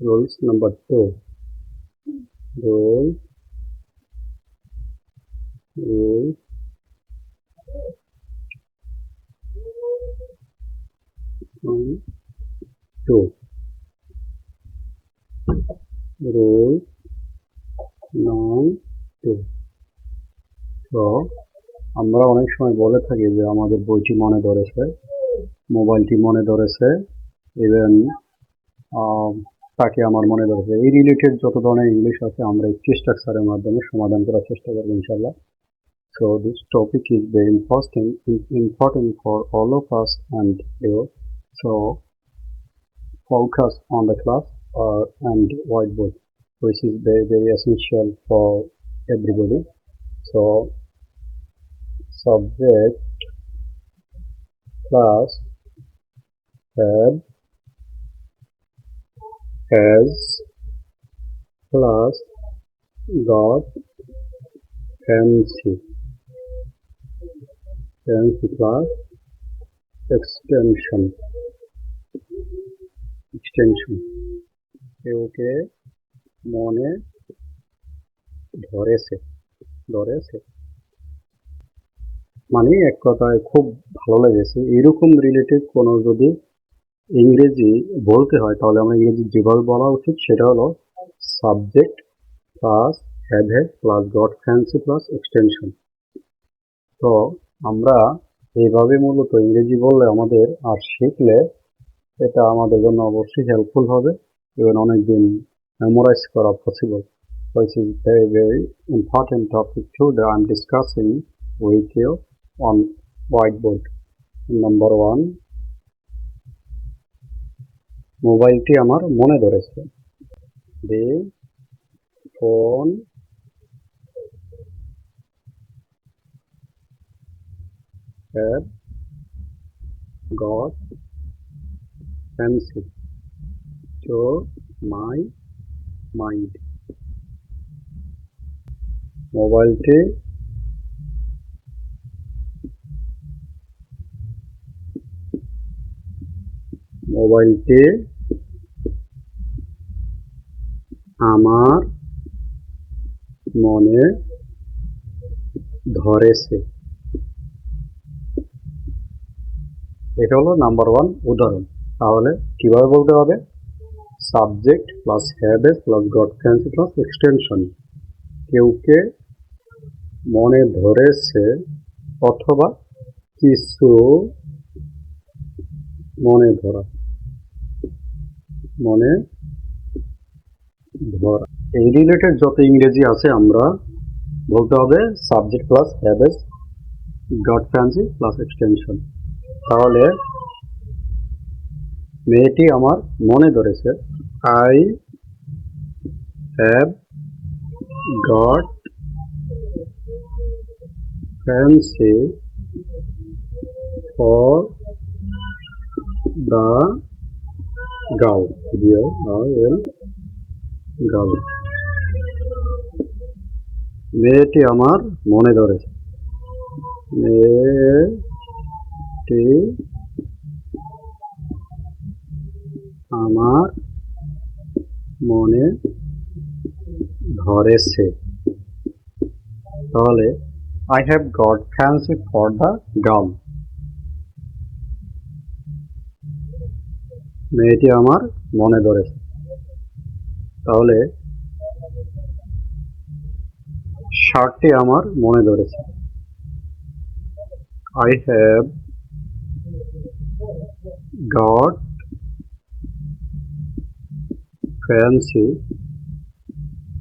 rules number two rule rule um, two rule two. তো আমরা অনেক সময় বলে থাকি যে আমাদের বইটি মনে ধরেছে মোবাইলটি মনে ধরেছে ইভেন তাকে আমার মনে ধরেছে। এই রিলেটেড যত ধরনের ইংলিশ আছে, আমরা এই একটি স্ট্রাকচারের মাধ্যমে সমাধান করার চেষ্টা করব ইনশাল্লাহ so this topic is very important important for all of us and you so focus on the class and and board which is very very essential for everybody. So, subject, class have has class got fancy fancy class extension. Extension কেউকে মনে ধরেছে ধরেছে। মানে এক কথায় খুব ভালো লেগেছে। এরকম রিলেটেড কোনো যদি ইংরেজি বলতে হয় তাহলে আমরা ইংরেজি যেভাবে বলা উচিত সেটা হলো subject plus have plus got fancy plus extension তো আমরা এইভাবে মূলত ইংরেজি বললে আমাদের আর শিখলে এটা আমাদের জন্য অবশ্যই হেল্পফুল হবে এবং অনেকদিন মেমোরাইজ করা possible which is very very important topic too that I'm discussing with you on whiteboard. Number one, মোবাইলটি আমার মনে ধরেছে। the phone have got fancy to my mind মোবাইলটি মোবাইলটি আমার মনে ধরেছে। এটা হলো নাম্বার ওয়ান উদাহরণ। তাহলে কীভাবে বলতে হবে? Subject plus have plus got fancy plus extension কেউকে মনে ধরেছে অথবা কিছু মনে ধরা। মনে ধরা, এই রিলেটেড যত ইংরেজি আছে আমরা বলতে হবে subject plus have got fancy plus extension তাহলে মেয়েটি আমার মনে ধরেছে I have got fancy for the girl dear L girl মেয়েটি আমার মনে ধরেছে। মেয়েটি আমার মনে ধরেছে। তাহলে I have got fancy for the girl মেয়েটি আমার মনে ধরেছে। তাহলে শার্টটি আমার মনে ধরেছে। I have got fancy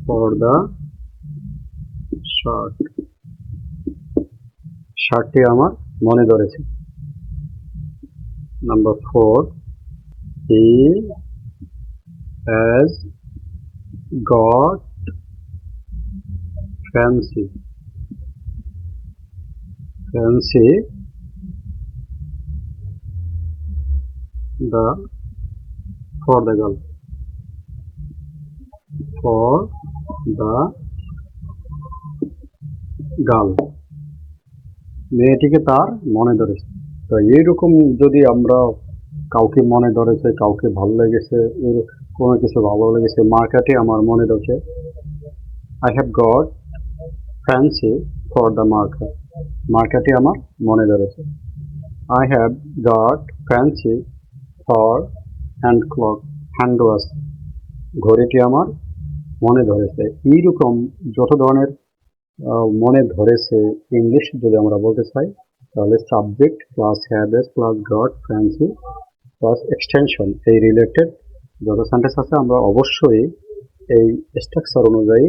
for the shirt শার্টটি আমার মনে ধরেছে। Number four he has got fancy fancy the for the girl. for the girl মেয়েটিকে তার মনে ধরেছে। তো এইরকম যদি আমরা কাউকে মনে ধরেছে, কাউকে ভালো লেগেছে, এর কোনো কিছু ভালো লেগেছে। মার্কেটে আমার মনে রয়েছে I have got fancy for the market মার্কেটে আমার মনে ধরেছে I have got fancy for hand clock hand wash ঘড়িটি আমার মনে ধরেছে। এইরকম যত ধরনের মনে ধরেছে ইংলিশ যদি আমরা বলতে চাই, তাহলে subject plus haves plus got fancy plus extension এই রিলেটেড যত সেন্টেন্স আছে আমরা অবশ্যই এই স্ট্রাকচার অনুযায়ী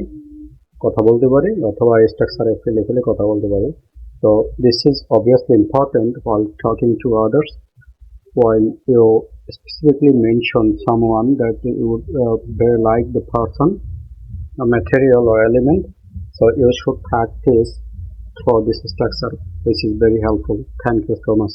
কথা বলতে পারি অথবা স্ট্রাকচারে ফেলে ফেলে কথা বলতে পারি তো this is obviously important while talking to others while you specifically mention someone that you would uh, very like the person a material or element so you should practice for this structure which is very helpful thank you so much